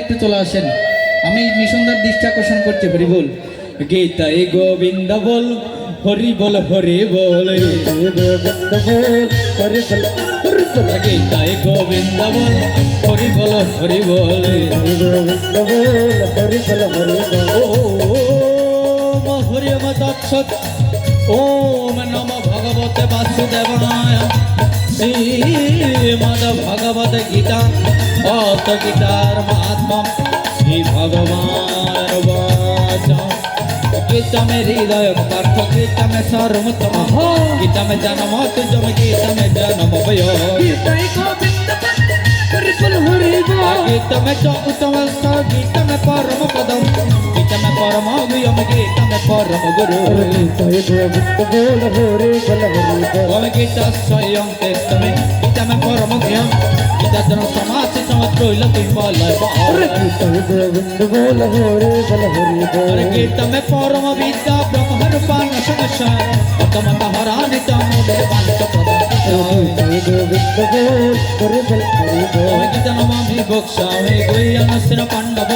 একটু চলে আসেন। আমি মিশনদার দৃষ্টি আকর্ষণ করছি হরি বল। গীতায় গোবিন্দ বল, হরি বল হরি বল। গীতায় গোবিন্দ বল, হরি বল হরি বল। ওম হরি মদচ্ছত ওম নম ভগবতে বাসুদেবায়। শ্রীমদ ভগবত গীতা। भक्तगीतारमात्मं श्रीभगवान् गीता में हृदय पार्थ गीता में सर्वोत्तम। गीता में जन्म तुझम गीता में जन्म भयो। गीता में चौतम गीता में परम पदम। తమ పరమ గీతమే పరమ గురు గీత స్వయం తేస్తమే గీతమే పరమ గీయం గీతను సమాసి సమతుల గీతమే పరమ విద్య బ్రహ్మ రూపాన సమస్య తమత హరాని తముడే బాలిక గీతను మామి భోక్షామే గోయ్య నసిన పండవ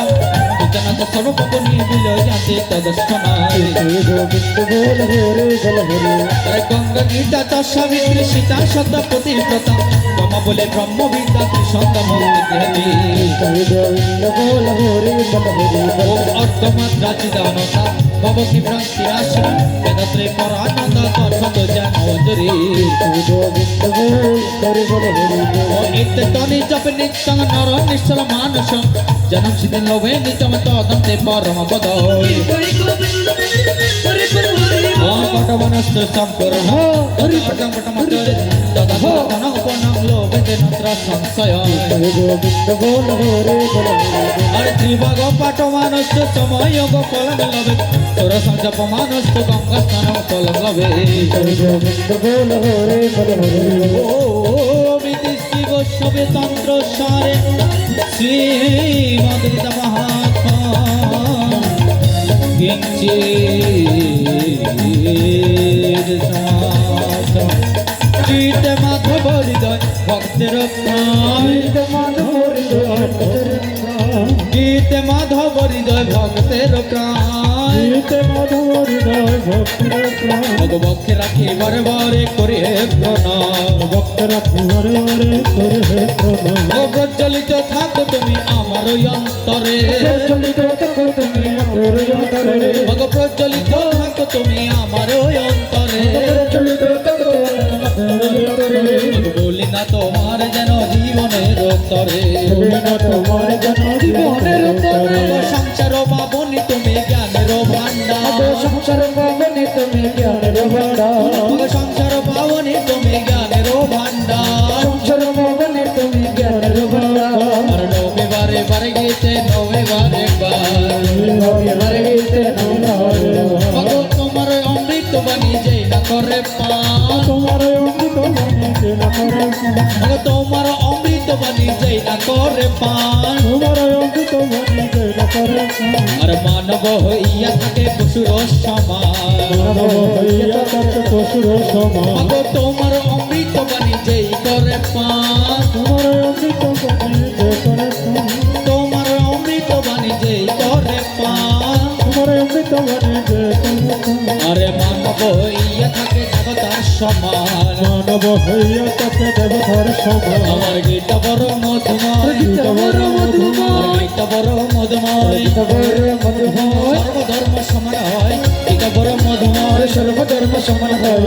గీతనంత స్వరూప కొన్ని দিল জানতে তদস্কনায় গোবিন্দ বল হরে বল হরে তার গঙ্গা গীতা তস্বামিত্রী সীতা সত্য প্রতিব্রতা তম বলে ব্রহ্মবিদ্যা সত্য মুক্তি গোবিন্দ বল ভববিভ্রান্তি আশ্রম বেদাত্রে পরানন্দ তন্মত জানোজরি নিত্য তনি জপ নিত্য নর লোভে নিত্যম তদন্তে পরম পদ పటమన సంపూర్ణ హరి పటమట తన ఉపనంలో వెంటనంత్ర సంశయం అర్జీ భగ పటమానస్ సమయ గోపాలనలవే తొర సంజప మానస్ గంగ స్థానం కొలనలవే ఓ విదిశి గోషవే తంత్ర సారే శ్రీ మాధురిత మహాత్మా ভক্তের ভক্তের মাধব গীত মাধব হৃদয় ভক্তের প্রাণ। গীত মাধব ভক্ত রাখি বরে বরে করে প্রণাম। ভক্ত রাখি বরে বরে করে প্রজ্বলিত থাকো তুমি আমার অন্তরে। প্রজ্বলিত থাকো তুমি আমার অন্তরে। ভগ প্রজ্বলিত থাকো তুমি আমার অন্তরে। বলি না তোমার যেন জীবনের ভুলবে না তোমার জন্য জীবনের তরে সংসার পাবনি তুমি জ্ঞানের ভান্ডার সংসার পাবনি তুমি জ্ঞানের ভান্ডার সংসার পাবনি তুমি জ্ঞানের ভান্ডার বারে বারে গীতে নব হইয়া থাকে পশুর সমান তোমার অমৃত বাণী যেই করে পান তোমার অমৃত বাণী যেই করে পান তোমার অমৃত বাণী যেই করে পান তোমার অমৃত বাণী আরে মানব হইয়া থাকে সমান মানব হইয়া তাকে দেবতার সমান আমার গীতা বড় মধুময় গীতা বড় মধুময়। গীতা বড় মধুময় গীতা বড় মধুময় সর্বধর্ম সমান হয়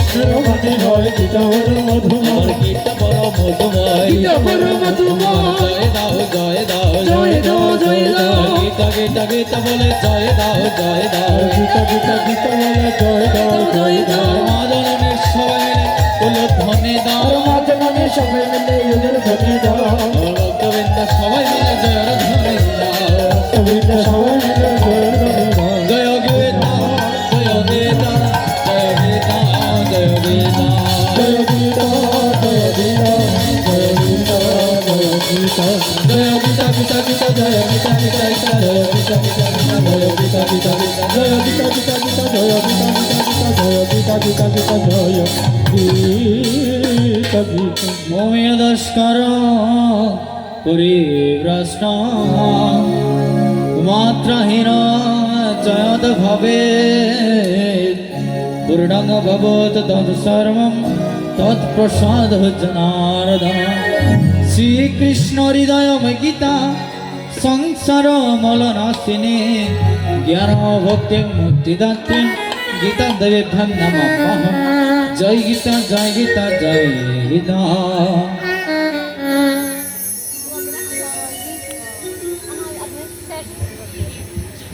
কৃষ্ণের বাণী হয় গীতা বড় মধুময় গীতা বড় মধুময় গীতা বড় মধুময়। জয় দাও জয় দাও জয় দাও, জয় দাও। গীতা গীতা গীতা বলে জয় দাও জয় সবাই মিলে বলো ধনে মানে সবাই সবাই জয় গীতা মোমেদস্কর পরিভ্রষ্ট মাত্রাহীন চয়দ ভবে পূর্ণং ভবত তৎসর্বম তৎপ্রসাদ জনার্দন শ্রীকৃষ্ণ হৃদয় গীতা সংসার মলনাশিনী জ্ঞান ভক্তি মুক্তিদাত্রী গীতা দেবেভ্যাং নমঃ জয় গীতা জয় গীতা জয় গীতা।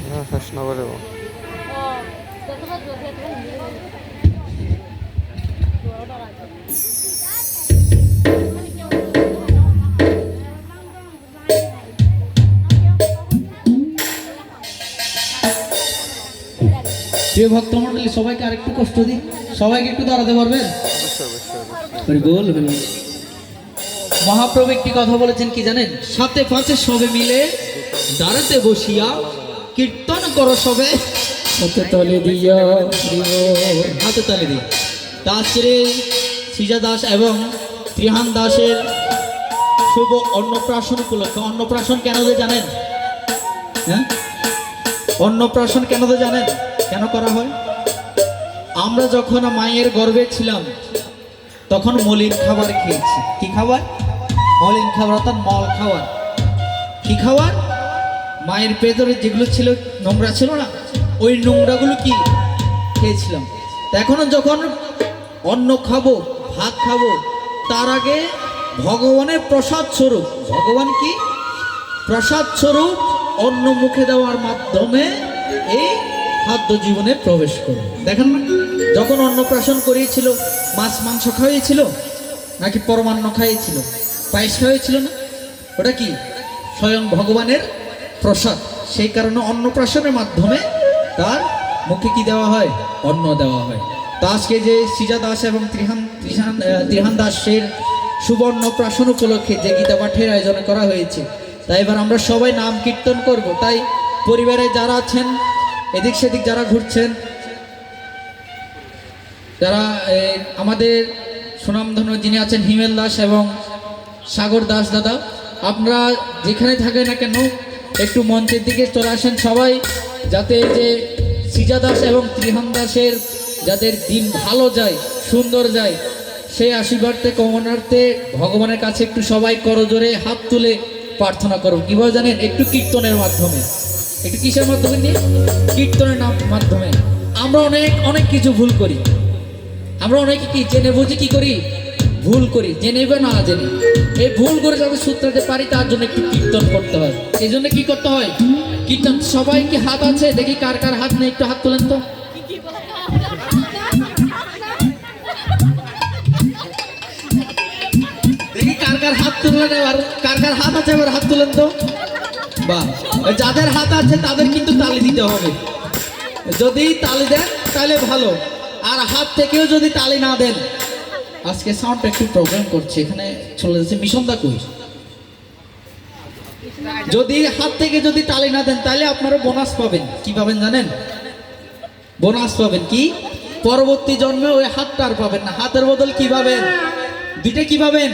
হ্যাঁ শেষ প্রিয় ভক্তমণ্ডলী সবাইকে আরেকটু কষ্ট দিই সবাইকে একটু দাঁড়াতে পারবেন? বল মহাপ্রভু একটি কথা বলেছেন কি জানেন? সাথে পাঁচে সবে মিলে দাঁড়াতে বসিয়া কীর্তন করো সবে। হাতে তলে দিয়া হাতে তালি দিই দাসরে সিজা দাস এবং ত্রিহান দাসের শুভ অন্নপ্রাশন উপলক্ষে অন্নপ্রাশন কেন যে জানেন? হ্যাঁ? অন্নপ্রাশন কেন যে জানেন? কেন করা হয়? আমরা যখন মায়ের গর্ভে ছিলাম, তখন মলিন খাবার খেয়েছি। কি খাবার? মলিন খাবার অর্থাৎ মল খাবার। কি খাবার? মায়ের পেটরে যেগুলো ছিল, নোংরা ছিল না? ওই নোংরাগুলো কি? খেয়েছিলাম। এখনও যখন অন্ন খাব, ভাত খাব, তার আগে ভগবানের প্রসাদ স্বরূপ, ভগবান কি? প্রসাদ স্বরূপ অন্ন মুখে দেওয়ার মাধ্যমে এই খাদ্য জীবনে প্রবেশ করে। দেখেন না? যখন অন্নপ্রাশন করিয়েছিল, মাছ, মাংস খাইয়েছিল, নাকি পরমান্ন খাইয়েছিল, পায়েস খাইয়েছিল না? ওটা কি? স্বয়ং ভগবানের প্রসাদ। সেই কারণে অন্নপ্রাশনের মাধ্যমে তার মুখে কি দেওয়া হয়? অন্ন দেওয়া হয়। তা আজকে যে সিজা দাস এবং ত্রিহান ত্রিহান ত্রিহান দাসের সুবর্ণ প্রাশন উপলক্ষে যে গীতা পাঠের আয়োজন করা হয়েছে তাই এবার আমরা সবাই নাম কীর্তন করব। তাই পরিবারে যারা আছেন এদিক সেদিক যারা ঘুরছেন, যারা আমাদের সুনামধন্য যিনি আছেন হিমেল দাস এবং সাগর দাস দাদা, আপনারা যেখানে থাকেন না কেন, একটু মঞ্চের দিকে চলে আসেন সবাই, যাতে যে সিজা দাস এবং ত্রিহান দাসের যাদের দিন ভালো যায়, সুন্দর যায়, সেই আশীর্বাদতে কমনার্থে ভগবানের কাছে একটু সবাই করজোরে হাত তুলে প্রার্থনা করো কীভাবে জানেন? একটু কীর্তনের মাধ্যমে। একটু কিসের মাধ্যমে নিয়ে? কীর্তনের নাম মাধ্যমে। আমরা অনেক অনেক কিছু ভুল করি। আমরা অনেকে কি জেনে বুঝে কি করি? ভুল করি, জেনে বা না জেনে। এই ভুল করে যাতে সূত্রাতে পারি, তার জন্য একটু কীর্তন করতে হয়। এই জন্য কি করতে হয়? কীর্তন সবাই কি হাত আছে? দেখি কার কার হাত নেই, একটু হাত তোলেন তো। দেখি কার কার হাত তুললেন এবার কার কার হাত আছে, এবার হাত তুলেন তো। বাহ। যাদের হাত আছে, তাদের কিন্তু তালি দিতে হবে। যদি তালি দেন, তাহলে ভালো। আর হাত থেকেও যদি তালি না দেন, আজকে সাউন্ড একটু প্রবলেম করছে। এখানে চলে যাচ্ছে মিশনদা কই? যদি হাত থেকে যদি তালি না দেন, তাহলে আপনারা বোনাস পাবেন। কি পাবেন জানেন? বোনাস পাবেন কি? পরবর্তী জন্মে ওই হাতটা আর পাবেন না। হাতের বদল কি পাবেন? দুইটা কি পাবেন?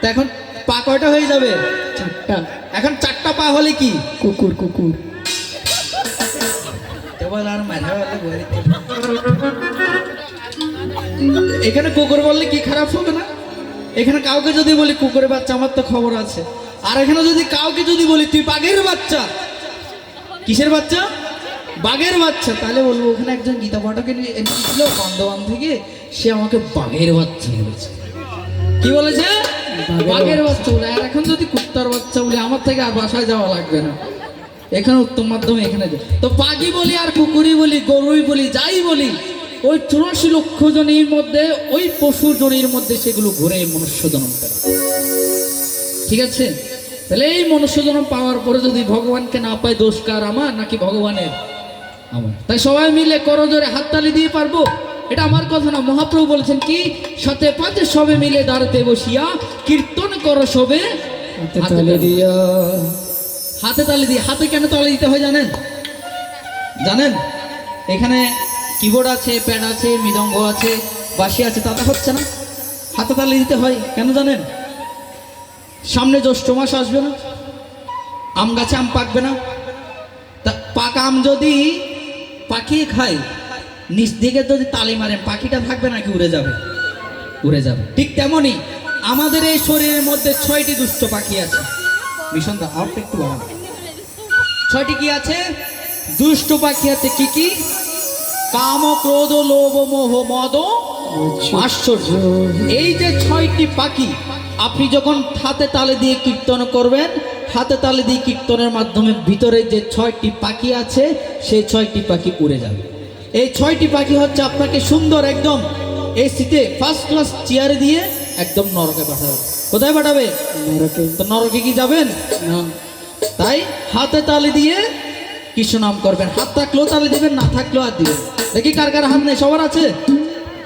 তা এখন পা কয়টা হয়ে যাবে? চারটা। এখন চারটা পা হলে কি? কুকুর কুকুর। এখানে কুকুর বললে কি খারাপ হবে না? এখানে কাউকে যদি বলি কুকুরের বাচ্চা আমার তো খবর আছে। আর এখানে যদি কাউকে যদি বলি তুই বাঘের বাচ্চা? কিসের বাচ্চা? বাঘের বাচ্চা। তাহলে বলব ওখানে একজন গীতা পাঠকের ছিল বন্ধবান থেকে। সে আমাকে বাঘের বাচ্চা বলেছে কি বলেছে? বাঘের বাচ্চা। বলে আর এখন যদি কুত্তার বাচ্চা বলে আমার থেকে আর বাসায় যাওয়া লাগবে না। এখানে উত্তম মাধ্যমে এখানে তো পাখি বলি আর কুকুরি বলি গরুই বলি যাই বলি ওই চুরাশি লক্ষ জনের মধ্যে ওই পশু জনের মধ্যে সেগুলো ঘুরে মনুষ্য জন্ম ঠিক আছে? তাহলে এই মনুষ্য জন্ম পাওয়ার পরে যদি ভগবানকে না পায় দোষ কার আমার নাকি ভগবানের? আমার। তাই সবাই মিলে করজোরে হাততালি দিয়ে পারব? এটা আমার কথা না মহাপ্রভু বলেছেন কি? সাথে পাঁচে সবে মিলে দাঁড়াতে বসিয়া কীর্তন করো সবে হাতে তালে দিয়ে। হাতে কেন তালি দিতে হয় জানেন? জানেন? এখানে কিবোর্ড আছে প্যাড আছে মৃদঙ্গ আছে বাসি আছে তাতে হচ্ছে না। হাতে তালি দিতে হয় কেন জানেন? সামনে জ্যৈষ্ঠ মাস আসবে না আম গাছে আম পাকবে না। তা পাকা আম যদি পাকিয়ে খায় নিচ দিকে যদি তালি মারেন পাখিটা থাকবে নাকি উড়ে যাবে? উড়ে যাবে। ঠিক তেমনই আমাদের এই শরীরের মধ্যে ছয়টি দুষ্ট পাখি আছে। ভীষণ দা একটু বাড়ান। ছয়টি কি আছে? দুষ্ট পাখি আছে কি কি? কাম, ক্রোধ, লোভ, মোহ, মদ, আশ্চর্য। এই যে ছয়টি পাখি, আপনি যখন হাতে তালে দিয়ে কীর্তন করবেন, হাতে তালে দিয়ে কীর্তনের মাধ্যমে ভিতরে যে ছয়টি পাখি আছে, সেই ছয়টি পাখি উড়ে যাবে। এই ছয়টি পাখি হচ্ছে আপনাকে সুন্দর একদম এই শীতে ফার্স্ট ক্লাস চেয়ারে দিয়ে একদম নরকে পাঠাবে। কোথায় পাঠাবে? নরকে। তো নরকে কি যাবেন? না। তাই হাতে তালি দিয়ে কৃষ্ণ নাম করবেন। হাত থাকলেও তালি দিবেন না থাকলেও হাত দিবেন। দেখি কার কার হাত নেই সবার আছে?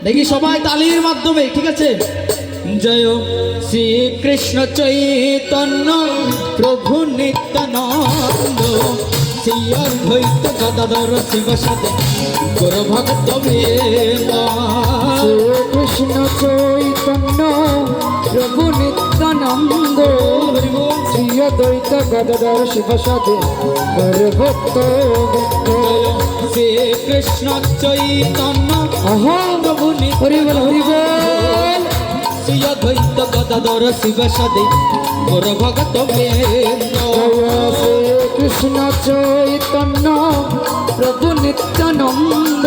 দেখি সবাই তালির মাধ্যমে ঠিক আছে? জয় শ্রী কৃষ্ণ চৈতন্য প্রভু নিত্যানন্দ। শ্রী অদ্বৈত গদাধর শিব সাথে। গুরু ভক্ত কৃষ্ণ চৈতন্য প্রভু নিত্যানন্দ শ্রী অদ্বৈত গদাধর শিব সাথে। ভক্ত শ্রী কৃষ্ণ চৈতন্য প্রভু হরি বল হরি বল। শ্রী অদ্বৈত গদাধর শিব সাদে মোর বৃন্দ। কৃষ্ণ চৈতন্য প্রভু নিত্যানন্দ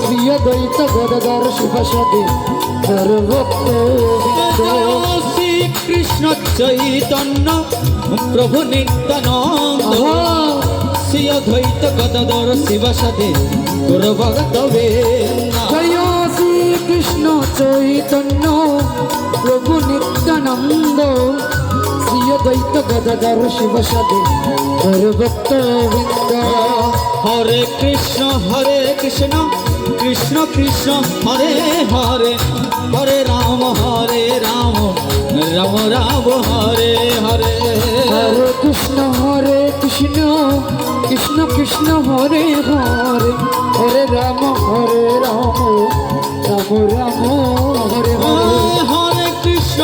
শ্রী অদ্বৈত গদাধর শিব সাথে ভক্ত জয় শ্রী কৃষ্ণ চৈতন্য প্রভু নিত্যানন্দ শ্রী অদ্বৈত গদাধর শিব সাদে মোর জয় শ্রী কৃষ্ণ চৈতন্য প্রভু নিত্যানন্দ শ্রী অদ্বৈত গদাধর শিব সাথে ভক্ত হরে কৃষ্ণ হরে কৃষ্ণ কৃষ্ণ কৃষ্ণ হরে হরে হরে রাম হরে রাম রাম রাম হরে হরে। হরে কৃষ্ণ হরে কৃষ্ণ কৃষ্ণ কৃষ্ণ হরে হরে হরে রাম হরে রাম রাম রাম হরে হরে।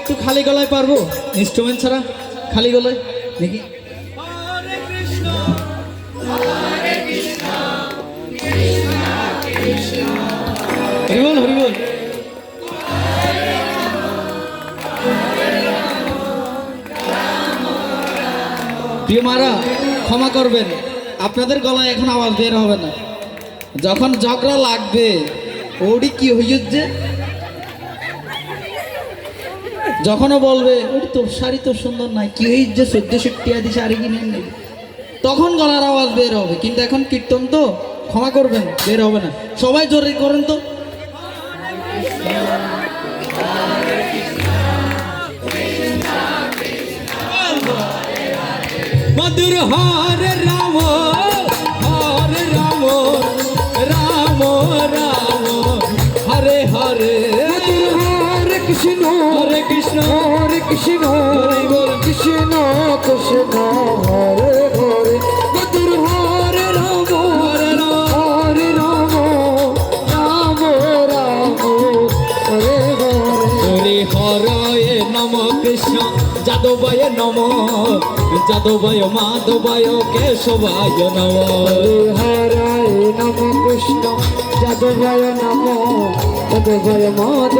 একটু খালি গলায় পারব? ইনস্ট্রুমেন্ট ছাড়া খালি গলায়? দেখি। হরিবল হরিবল প্রিয় মারা, ক্ষমা করবেন। আপনাদের গলায় এখন আওয়াজ বের হবে না। যখন ঝগড়া লাগবে ওডি কি হইছে যখনও বলবে ওই তোর শাড়ি তো সুন্দর নাই কি এই যে চোদ্দোশো টিয়াদি শাড়ি কিনে নেই তখন গলার আওয়াজ বের হবে কিন্তু এখন কীর্তন তো ক্ষমা করবেন বের হবে না। সবাই জরুরি করেন তো। মধুর হরে রাম হরে রাম রাম রাম। হরে হরে। মধুর হরে কৃষ্ণ হরে কৃষ্ণ হরে কৃষ্ণ কৃষ্ণ হরে হরে। মধুর হরে রাম হরে রাম হরে রাম রাম হরে হরে। হরে নম কৃষ্ণ যাদবায় নম যাদবায় মাধবায় কেশবায় নম। হরায় নম কৃষ্ণ যাদবায় নম গোবর মদ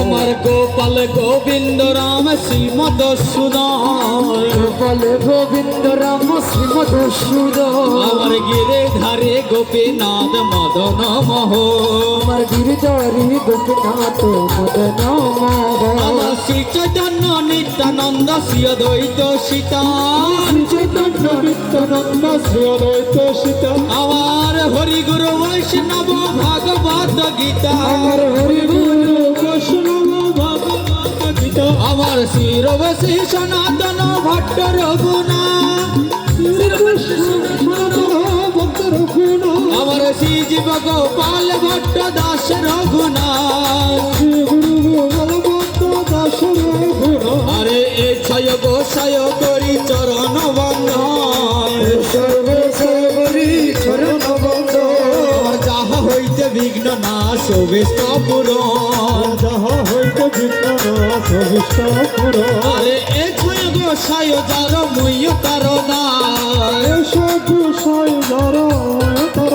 আমার গোপাল গোবিন্দ রাম শ্রীমদ সুদর গোপাল গোবিন্দ রাম শ্রীমদ সুর আমার গিরে ধারে গোপীনাথ মদন মোহ। আমার গিরিধারী গোপীনাথ মদন আমার শ্রী চৈতন্য নিত্যানন্দ শ্রী দ্বৈত সীতা। চৈতন্য নিত্যানন্দ শ্রী অদ্বৈত সীতা। আমার হরি গুরু বৈষ্ণব ভাগবত গীতা। আমার হরি গুরু বৈষ্ণব ভট্ট আমার শিরবশী সনাতন ভট্ট রঘুনা আমার শ্রী জীব গোপাল ভট্ট দাস রঘুনা আরে এ ছয় গোসায় করি চরণ বন্ধ যাহা হইতে বিঘ্ন না সবে পূরণ প্রবিষ্ট করো আরে তার না গোসাই যার তার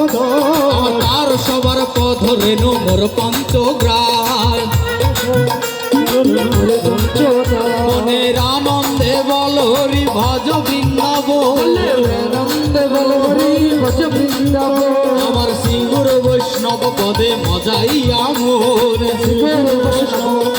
তার সবার পথ রেণু মোর পঞ্চগ্রাম মনের আনন্দে বল হরি ভজ বৃন্দাব আনন্দে ভজ বৃন্দাব আমার সিঙ্গুর বৈষ্ণব পদে মজাই আমর বৈষ্ণব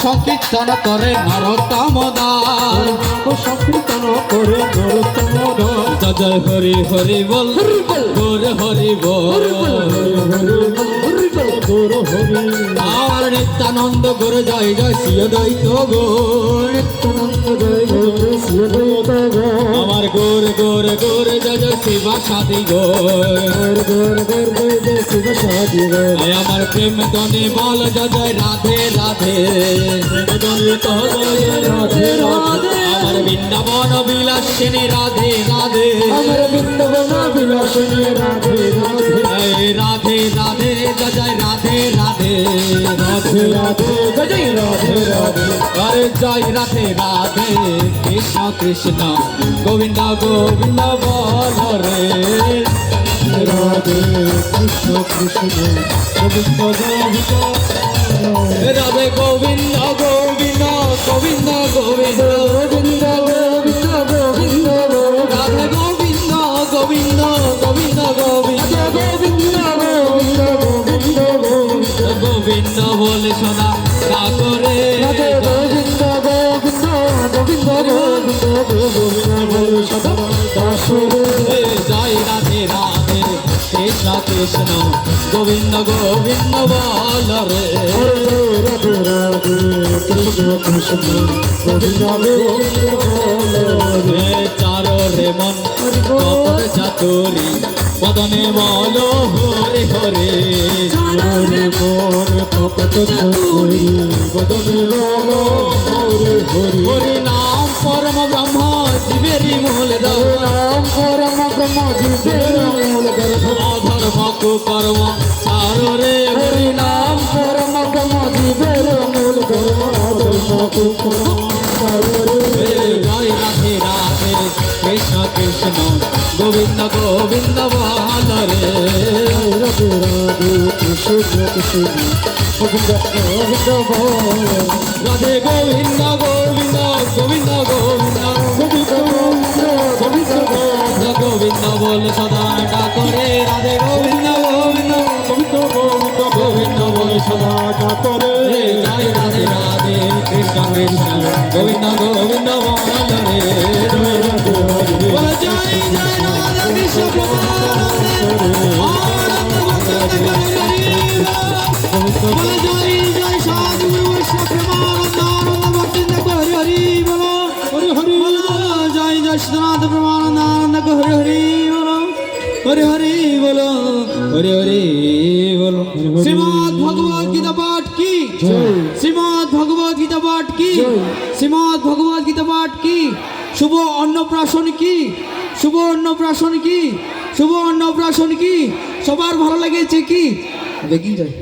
সংকীর্তন করে নরোত্তম দাস সংকীর্তন করে নরোত্তম দাস জয় হরি হরি বল। গোর হরি বল। গুরু হরি আর নিত্যানন্দ গুরু জয় জয় শিয় দৈত গোর নিত্যানন্দ জয় জয় শ্রী দৈত আমার গোর গোর গোর জয় জয় শিবা সাদি গোর গর গর গর গর জয় শিব সাদি আয় আমার প্রেম দনে বল জয় জয় রাধে রাধে। রাধে রাধে। আমার বৃন্দাবন বিলাসিনী রাধে রাধে। আমার বৃন্দাবন বিলাসিনী রাধে রাধে। রাধে রাধে জয় রাধে রাধে রাধে রাধে রাধে। আরে জয়, রাধে রাধে। কৃষ্ণ কৃষ্ণ, গোবিন্দ গোবিন্দ, বল রে। রাধে, কৃষ্ণ কৃষ্ণ, গোবিন্দ গোবিন্দ। রাধে, গোবিন্দ গোবিন্দ গোবিন্দ। do কৃষ্ণ, গোবিন্দ গোবিন্দ বল রে। রাধে রাধে কৃষ্ণ কৃষ্ণ গোবিন্দ গোবিন্দ চারো রে মন কপট চাতুরি, বদনে বল হরে হরে। হরে মোর কপট করি বদনে বলো হরে হরি হরি নাম পরম ব্রহ্ম জীবেরি মূল দাও নাম পরম ব্রহ্ম জীবের মূল গর্ভ কর্মক কর্ম সারে হরিনাম কর্ম কর্ম জীবের মূল কর্মক জয় রাধে রাধে, কৃষ্ণ কৃষ্ণ, গোবিন্দ গোবিন্দ বহাল রে। রাধে রাধে কৃষ্ণ কৃষ্ণ গোবিন্দ গোবিন্দ বহাল রাধে গোবিন্দ গোবিন্দ গোবিন্দ গোবিন্দ। গোবিন্দ বল সদা ডাকরে রাধে গোবিন্দ গোবিন্দ গোবিন্দ গোবিন্দ গোবিন্দ বল সদা করে। জয় রাধে রাধে কৃষ্ণ কৃষ্ণ গোবিন্দ গোবিন্দ বল রে। অন্নপ্রাশন কি? শুভ অন্নপ্রাশন কি? শুভ অন্নপ্রাশন কি? সবার ভালো লেগেছে কি? দেখি যায়